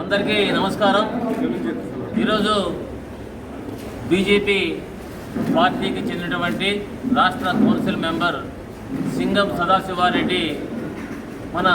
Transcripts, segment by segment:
అందరికీ నమస్కారం. ఈరోజు బీజేపీ పార్టీకి చెందినటువంటి రాష్ట్ర కౌన్సిల్ మెంబర్ సింగం సదాశివారెడ్డి మన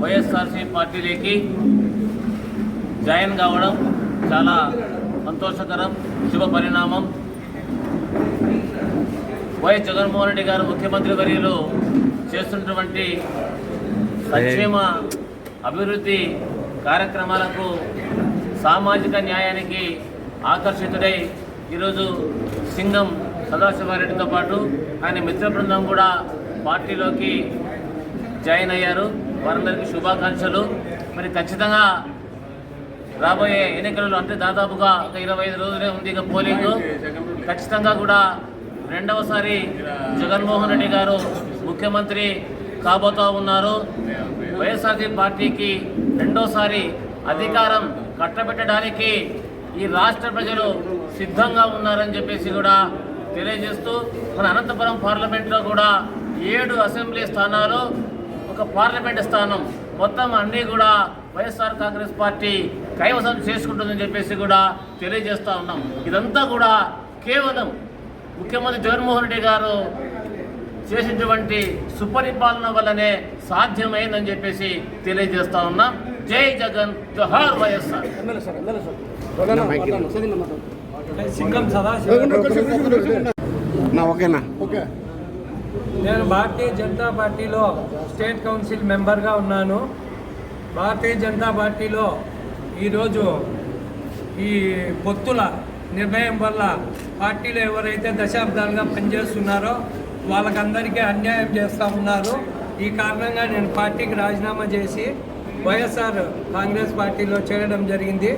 వైఎస్ఆర్సీ పార్టీలోకి జాయిన్ కావడం చాలా సంతోషకరం శుభ పరిణామం వైఎస్ జగన్మోహన్ రెడ్డి గారు ముఖ్యమంత్రి వర్యులు చేస్తున్నటువంటి సంక్షేమ అభివృద్ధి కార్యక్రమాలకు సామాజిక న్యాయానికి ఆకర్షితుడై ఈరోజు సింగం సదాశివారెడ్డితో పాటు ఆయన మిత్ర బృందం కూడా పార్టీలోకి జాయిన్ అయ్యారు. వారందరికీ శుభాకాంక్షలు. మరి ఖచ్చితంగా రాబోయే ఎన్నికలలో అంటే దాదాపుగా ఒక ఇరవై ఐదు రోజులే ఉంది ఇక పోలింగ్. ఖచ్చితంగా కూడా రెండవసారి జగన్మోహన్ రెడ్డి గారు ముఖ్యమంత్రి కాబోతా ఉన్నారు. వైఎస్ఆర్సీ పార్టీకి రెండోసారి అధికారం కట్టబెట్టడానికి ఈ రాష్ట్ర ప్రజలు సిద్ధంగా ఉన్నారని చెప్పేసి కూడా తెలియజేస్తూ మన అనంతపురం పార్లమెంట్లో కూడా ఏడు అసెంబ్లీ స్థానాలు ఒక పార్లమెంట్ స్థానం మొత్తం అన్నీ కూడా వైఎస్ఆర్ కాంగ్రెస్ పార్టీ కైవసం చేసుకుంటుందని చెప్పేసి కూడా తెలియజేస్తూ ఉన్నాం. ఇదంతా కూడా కేవలం ముఖ్యమంత్రి జగన్మోహన్ రెడ్డి గారు చేసినటువంటి సుపరిపాలన వల్లనే సాధ్యమైందని చెప్పేసి తెలియజేస్తా ఉన్నాం. జై జగన్ జోహార్ వైఎస్ఆర్. నేను భారతీయ జనతా పార్టీలో స్టేట్ కౌన్సిల్ మెంబర్గా ఉన్నాను. భారతీయ జనతా పార్టీలో ఈరోజు ఈ పొత్తుల నిర్ణయం వల్ల పార్టీలో ఎవరైతే దశాబ్దాలుగా పనిచేస్తున్నారో వాళ్ళకందరికీ అన్యాయం చేస్తూ ఉన్నారు. ఈ కారణంగా నేను పార్టీకి రాజీనామా చేసి వైఎస్ఆర్ కాంగ్రెస్ పార్టీలో చేరడం జరిగింది.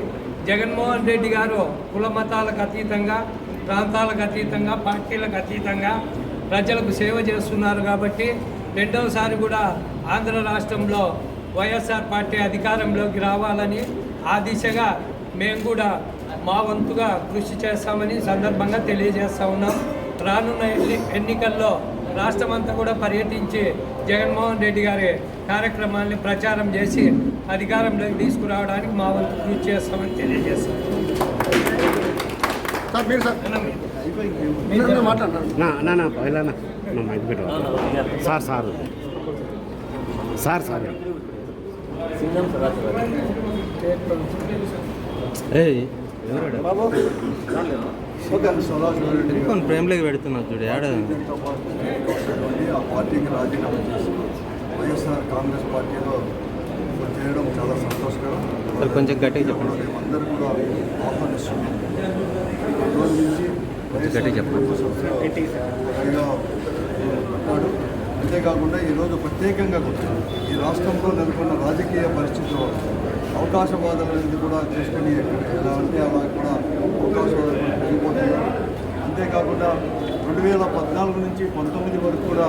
జగన్మోహన్ రెడ్డి గారు కుల మతాలకు అతీతంగా ప్రాంతాలకు అతీతంగా పార్టీలకు అతీతంగా ప్రజలకు సేవ చేస్తున్నారు కాబట్టి రెండవసారి కూడా ఆంధ్ర రాష్ట్రంలో వైఎస్ఆర్ పార్టీ అధికారంలోకి రావాలని ఆ దిశగా మేము కూడా మా వంతుగా కృషి చేస్తామని సందర్భంగా తెలియజేస్తా ఉన్నాం రానున్న ఎన్ని- ఎన్నికల్లో రాష్ట్రమంతా కూడా పర్యటించి జగన్మోహన్ రెడ్డి గారి కార్యక్రమాల్ని ప్రచారం చేసి అధికారంలోకి తీసుకురావడానికి మా వంతు కృషి చేస్తామని తెలియజేస్తాం సార్ మీరు సార్ సార్ సార్ సార్ బాబు ప్రేమలోకి పెడుతున్నావు చూడు ఆడ ఆ పార్టీకి రాజీనామా చేసి వైఎస్ఆర్ కాంగ్రెస్ పార్టీలో చేయడం చాలా సంతోషకరం. సార్ కొంచెం గట్టిగా చెప్పండి. మేమందరూ కూడా ఆహ్వానిస్తున్నాం. రోజు నుంచి గట్టిగా చెప్పండి. అంతేకాకుండా ఈరోజు ప్రత్యేకంగా ఈ రాష్ట్రంలో నెలకొన్న రాజకీయ పరిస్థితుల్లో అవకాశవాదాలు అనేది కూడా చేసుకుని ఎలా అంటే అలా కూడా అవకాశవాదాలు కూడా పెరిగిపోతున్నాయి అంతేకాకుండా రెండు వేల పద్నాలుగు నుంచి పంతొమ్మిది వరకు కూడా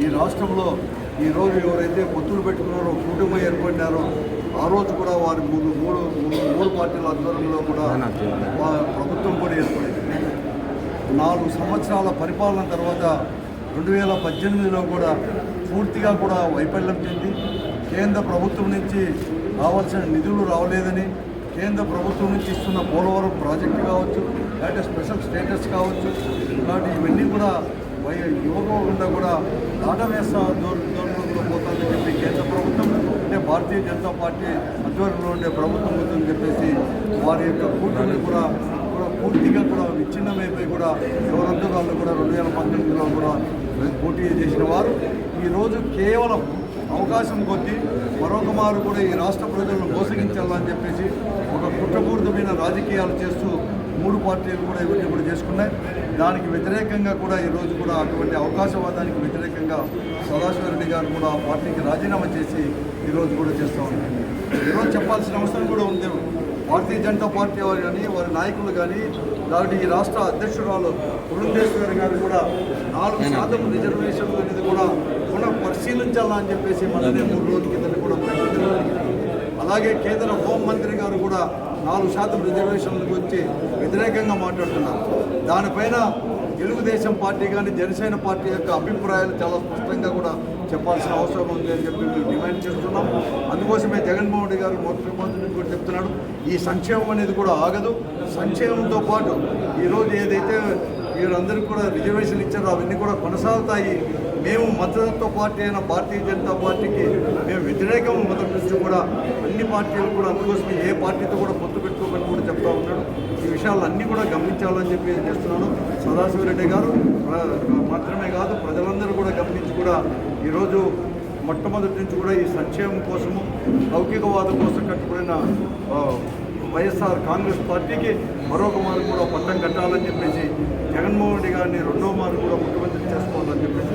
ఈ రాష్ట్రంలో ఈ రోజు ఎవరైతే పొత్తులు పెట్టుకున్నారో కుటుంబం ఏర్పడినారో ఆ రోజు కూడా వారి మూడు మూడు మూడు- పార్టీల ఆధ్వర్యంలో కూడా ప్రభుత్వం కూడా ఏర్పడింది. నాలుగు సంవత్సరాల పరిపాలన తర్వాత రెండు వేల పద్దెనిమిదిలో కూడా పూర్తిగా కూడా వైఫల్యం చెంది కేంద్ర ప్రభుత్వం నుంచి రావాల్సిన నిధులు రావలేదని కేంద్ర ప్రభుత్వం నుంచి ఇస్తున్న పోలవరం ప్రాజెక్టు కావచ్చు లేకపోతే స్పెషల్ స్టేటస్ కావచ్చు ఇలాంటి ఇవన్నీ కూడా వై యువకుండా కూడా దాటవేస్తా దూరంలో పోతుందని చెప్పి కేంద్ర ప్రభుత్వం అంటే భారతీయ జనతా పార్టీ ఆధ్వర్యంలో ఉండే ప్రభుత్వం ఉందని చెప్పేసి వారి యొక్క కూటమి కూడా కూడా పూర్తిగా కూడా విచ్ఛిన్నమైపోయి కూడా ఎవరంతా వాళ్ళు కూడా రెండు వేల పంతొమ్మిదిలో కూడా పోటీ చేసిన వారు ఈరోజు కేవలం అవకాశం కొద్దీ మరొక మారు కూడా ఈ రాష్ట్ర ప్రజలను మోసగించాలని చెప్పేసి ఒక కుట్రపూరితమైన రాజకీయాలు చేస్తూ మూడు పార్టీలు కూడా ఇవన్నీ కూడా చేసుకున్నాయి. దానికి వ్యతిరేకంగా కూడా ఈరోజు కూడా అటువంటి అవకాశవాదానికి వ్యతిరేకంగా సదాశివరెడ్డి గారు కూడా ఆ పార్టీకి రాజీనామా చేసి ఈరోజు కూడా చేస్తూ ఉన్నారు. ఈరోజు చెప్పాల్సిన అవసరం కూడా ఉంది. భారతీయ జనతా పార్టీ వారు కానీ వారి నాయకులు కానీ కాబట్టి ఈ రాష్ట్ర అధ్యక్షురాలు పురంధేశ్వరి గారు కూడా నాలుగు శాతం రిజర్వేషన్లు అనేది కూడా పునః పరిశీలించాలా అని చెప్పేసి మననే మూడు రోజుల కింద కూడా. అలాగే కేంద్ర హోంమంత్రి గారు కూడా నాలుగు శాతం రిజర్వేషన్లకు వచ్చి వ్యతిరేకంగా మాట్లాడుతున్నారు దానిపైన తెలుగుదేశం పార్టీ కానీ జనసేన పార్టీ యొక్క అభిప్రాయాలు చాలా స్పష్టంగా కూడా చెప్పాల్సిన అవసరం ఉంది అని చెప్పి మేము డిమాండ్ చేస్తున్నాం. అందుకోసమే జగన్మోహన్ రెడ్డి గారు ముఖ్యమంత్రిని కూడా చెప్తున్నాడు. ఈ సంక్షేమం అనేది కూడా ఆగదు. సంక్షేమంతో పాటు ఈరోజు ఏదైతే వీరందరికీ కూడా రిజర్వేషన్ ఇచ్చారో అవన్నీ కూడా కొనసాగుతాయి. మేము మతతత్వ పార్టీ అయిన భారతీయ జనతా పార్టీకి మేము వ్యతిరేకం మొదటి నుంచి కూడా అన్ని పార్టీలు కూడా అందుకోసమే ఏ పార్టీతో కూడా పొత్తు పెట్టుకోమని కూడా చెప్తా ఉన్నాడు. ఈ విషయాలు అన్నీ కూడా గమనించాలని చెప్పి చేస్తున్నాను. సదాశివరెడ్డి గారు మాత్రమే కాదు ప్రజలందరూ కూడా గమనించి కూడా ఈరోజు మొట్టమొదటి నుంచి కూడా ఈ సంక్షేమం కోసము లౌకికవాదం కోసం కట్టుబడిన వైఎస్ఆర్ కాంగ్రెస్ పార్టీకి మరొక మారు కూడా పట్టం కట్టాలని చెప్పేసి జగన్మోహన్ రెడ్డి గారిని రెండో మారు కూడా ముఖ్యమంత్రి చేసుకోవాలని చెప్పేసి